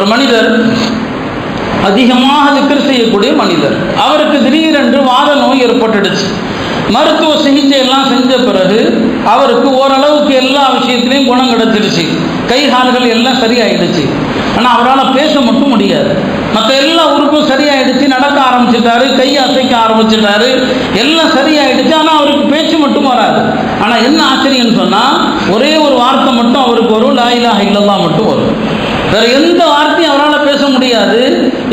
ஒரு மனிதர் அதிகமாக திக்கர் செய்யக்கூடிய மனிதர். அவருக்கு திடீரென்று வாத நோய் ஏற்பட்டுடுச்சு. மருத்துவ சிகிச்சை எல்லாம் செஞ்ச பிறகு அவருக்கு ஓரளவுக்கு எல்லா விஷயத்திலையும் குணம் கிடச்சிருச்சு. கை கால்கள் எல்லாம் சரியாயிடுச்சு. ஆனால் அவரால் பேச மட்டும் முடியாது. மற்ற எல்லா உறுப்பும் சரியாயிடுச்சு நடக்க ஆரம்பிச்சிட்டாரு கை அசைக்க ஆரம்பிச்சிட்டாரு எல்லாம் சரியாயிடுச்சு. ஆனால் அவருக்கு பேச்சு மட்டும் வராது. ஆனால் என்ன ஆச்சரியம்னு சொன்னால் ஒரே ஒரு வார்த்தை மட்டும் அவருக்கு வரும். லாயிலா இல்லல்லா மட்டும் வரும். வேற எந்த வார்த்தையும் அவரால் பேச முடியாது.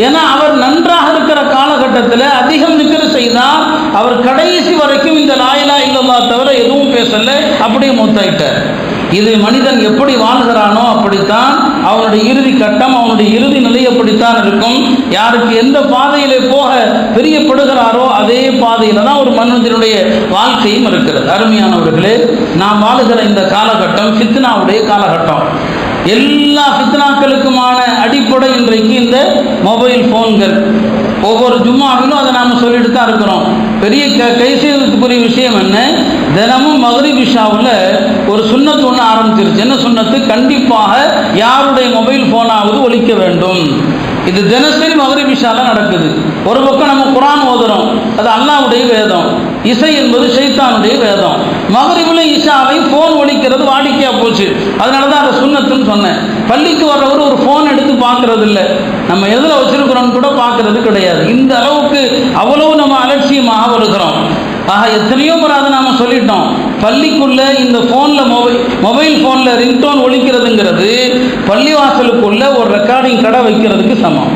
ஏன்னா அவர் நன்றாக இருக்கிற காலகட்டத்தில் அதிகம் நிக்கிற செய்தால் அவர் கடைசி வரைக்கும் இந்த லாயிலா இல்லல்லா தவிர எதுவும் பேசலை அப்படியே மூத்தாயிட்டார். இது மனிதன் எப்படி வாழ்கிறானோ அப்படித்தான் அவனுடைய இறுதி கட்டம் அவனுடைய இறுதி நிலை அப்படித்தான் இருக்கும். யாருக்கு எந்த பாதையிலே போக பிரியப்படுகிறாரோ அதே பாதையில தான் ஒரு மனிதனுடைய வாழ்க்கையும் இருக்கிறது. அருமையானவர்களே நாம் வாழுகிற இந்த காலகட்டம் ஃபித்னாவுடைய காலகட்டம். எல்லா ஃபித்னாக்களுக்குமான அடிப்படை இன்றைக்கு இந்த மொபைல் ஃபோன்கள். ஒவ்வொரு ஜும்மாவிலும் அதை நாம் சொல்லிட்டு தான் இருக்கிறோம். பெரிய க கை செய்வதற்குரிய விஷயம் என்ன? தினமும் மதுரை விஷாவில் ஒரு சுண்ணத்து ஒன்று ஆரம்பிச்சிருச்சு. என்ன சுண்ணத்து? கண்டிப்பாக யாருடைய மொபைல் ஃபோனாவது ஒழிக்க வேண்டும். இது தினசரி மதுரை விஷால நடக்குது. ஒரு பக்கம் நம்ம குரான் ஓதுறோம். அது அல்லாவுடைய வேதம். இசை என்பது ஷைத்தானுடைய வேதம். மகரிபுல இஷாவை ஃபோன் ஒழிக்கிறது வாடிக்கையாக போச்சு. அதனால தான் அதை சுண்ணத்துன்னு சொன்னேன். பள்ளிக்கு வர்றவர் ஒரு ஃபோன் எடுத்து பார்க்கறது இல்லை நம்ம எதில் வச்சிருக்கிறோம்னு கூட பார்க்கறது கிடையாது. இந்த அளவுக்கு அவ்வளவு நம்ம அலட்சியமாக வருகிறோம். ஆக எத்தனையோ முறை அதை நாம் சொல்லிட்டோம். பள்ளிக்குள்ளே இந்த ஃபோனில் மொபைல் மொபைல் ஃபோனில் ரிங்டோன் ஒழிக்கிறதுங்கிறது பள்ளிவாசலுக்குள்ளே ஒரு ரெக்கார்டிங் கடை வைக்கிறதுக்கு சமம்.